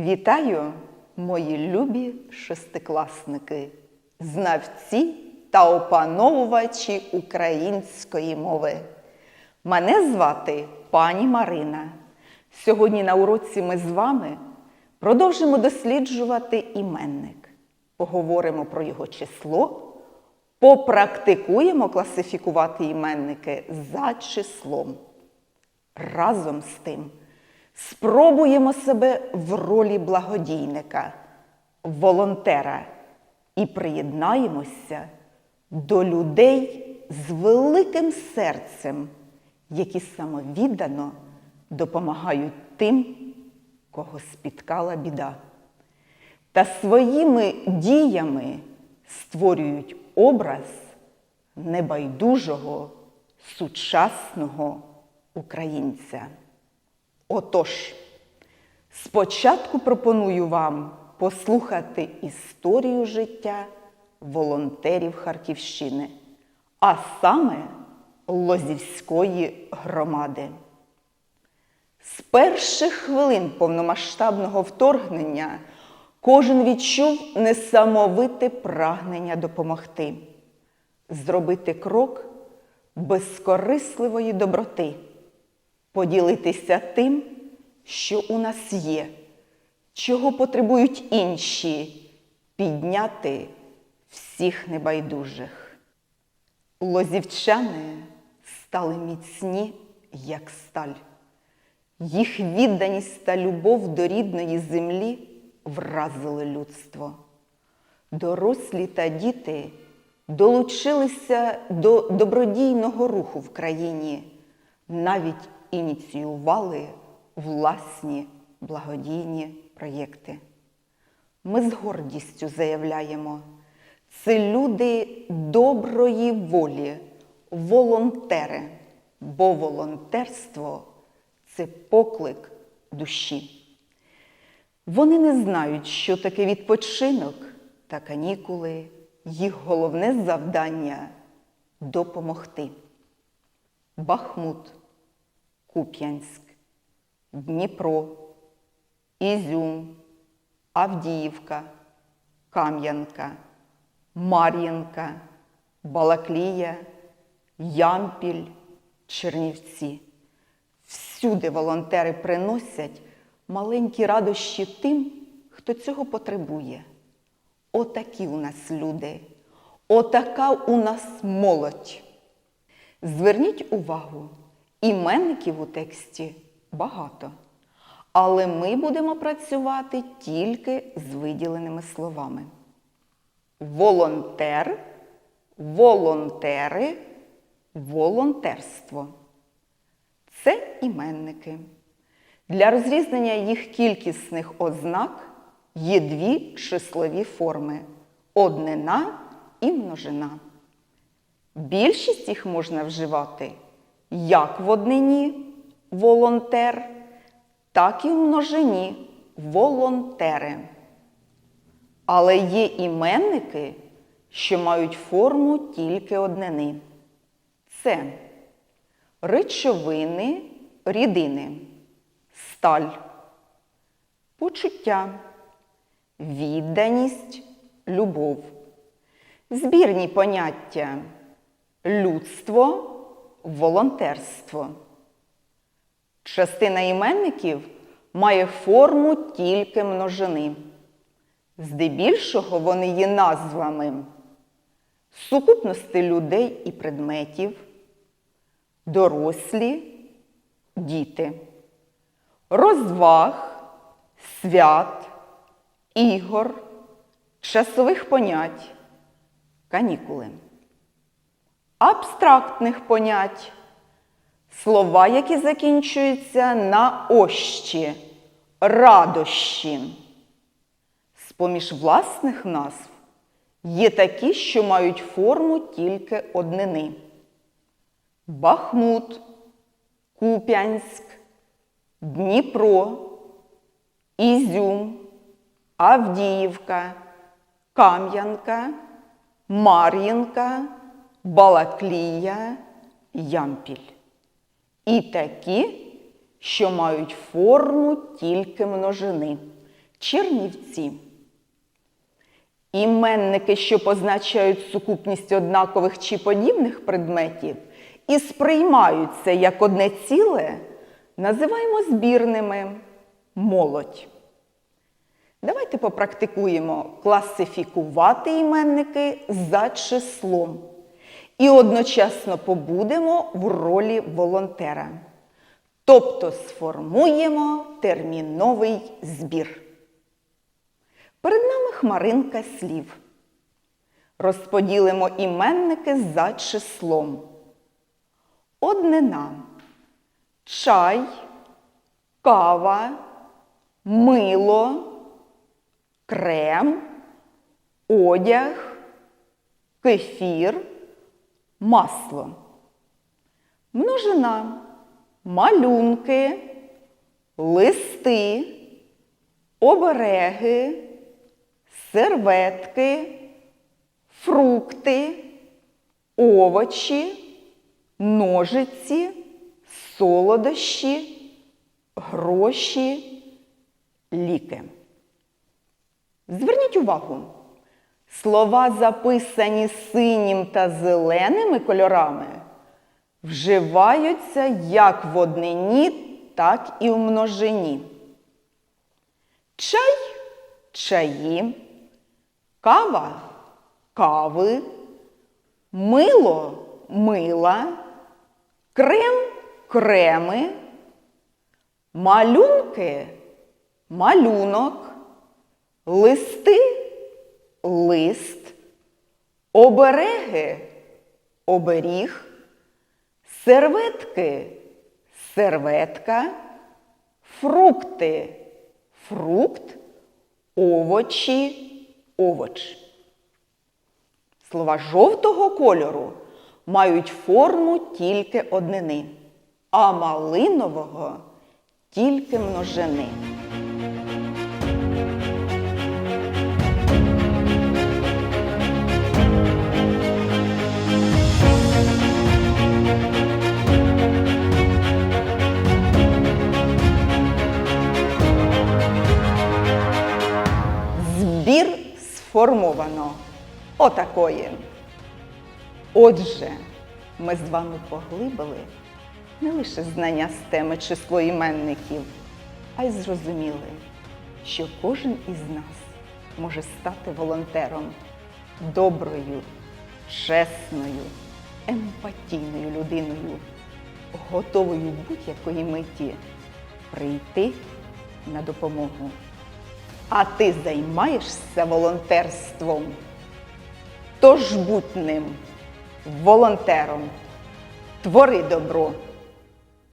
Вітаю, мої любі шестикласники, знавці та опановувачі української мови. Мене звати пані Марина. Сьогодні на уроці ми з вами продовжимо досліджувати іменник. Поговоримо про його число, попрактикуємо класифікувати іменники за числом. Разом з тим спробуємо себе в ролі благодійника, волонтера і приєднаємося до людей з великим серцем, які самовіддано допомагають тим, кого спіткала біда. Та своїми діями створюють образ небайдужого, сучасного українця. Отож, спочатку пропоную вам послухати історію життя волонтерів Харківщини, а саме Лозівської громади. З перших хвилин повномасштабного вторгнення кожен відчув несамовите прагнення допомогти, зробити крок безкорисливої доброти, поділитися тим, що у нас є, чого потребують інші, підняти всіх небайдужих. Лозівчани стали міцні, як сталь. Їх відданість та любов до рідної землі вразили людство. Дорослі та діти долучилися до добродійного руху в країні, навіть ініціювали власні благодійні проєкти. Ми з гордістю заявляємо, це люди доброї волі, волонтери, бо волонтерство це поклик душі. Вони не знають, що таке відпочинок та канікули, їх головне завдання допомогти. Бахмут, Куп'янськ, Дніпро, Ізюм, Авдіївка, Кам'янка, Мар'їнка, Балаклія, Ямпіль, Чернівці. Всюди волонтери приносять маленькі радощі тим, хто цього потребує. Отакі у нас люди, отака у нас молодь. Зверніть увагу, іменників у тексті багато, але ми будемо працювати тільки з виділеними словами. Волонтер, волонтери, волонтерство. Це іменники. Для розрізнення їх кількісних ознак є дві числові форми однина і множина. Більшість їх можна вживати як в однині волонтер, так і в множині волонтери. Але є іменники, що мають форму тільки однини. Це речовини, рідини, сталь, почуття, відданість, любов, збірні поняття, людство, волонтерство. Частина іменників має форму тільки множини. Здебільшого вони є назвами сукупності людей і предметів, дорослі, діти, розваг, свят, ігор, часових понять, канікули, абстрактних понять, слова, які закінчуються на ощі, радощі. З-поміж власних назв є такі, що мають форму тільки однини. Бахмут, Куп'янськ, Дніпро, Ізюм, Авдіївка, Кам'янка, Мар'їнка, Балаклія, Ямпіль. І такі, що мають форму тільки множини. Чернівці. Іменники, що позначають сукупність однакових чи подібних предметів і сприймаються як одне ціле, називаємо збірними молодь. Давайте попрактикуємо класифікувати іменники за числом і одночасно побудемо в ролі волонтера. Тобто сформуємо терміновий збір. Перед нами хмаринка слів. Розподілимо іменники за числом. Однина. Чай, кава, мило, крем, одяг, кефір, масло. Множина. Малюнки, листи, обереги, серветки, фрукти, овочі, ножиці, солодощі, гроші, ліки. Зверніть увагу, слова, записані синім та зеленими кольорами, вживаються як в однині, так і в множині. Чай чаї, кава кави, мило мила, крем креми, малюнки малюнок, листи лист, обереги оберіг, серветки серветка, фрукти фрукт, овочі овоч. Слова жовтого кольору мають форму тільки однини, а малинового тільки множини. Сформовано. Отакої. Отже, ми з вами поглибили не лише знання з теми число іменників, а й зрозуміли, що кожен із нас може стати волонтером доброю, чесною, емпатійною людиною, готовою будь-якої миті прийти на допомогу. А ти займаєшся волонтерством. Тож будь ним волонтером. Твори добро.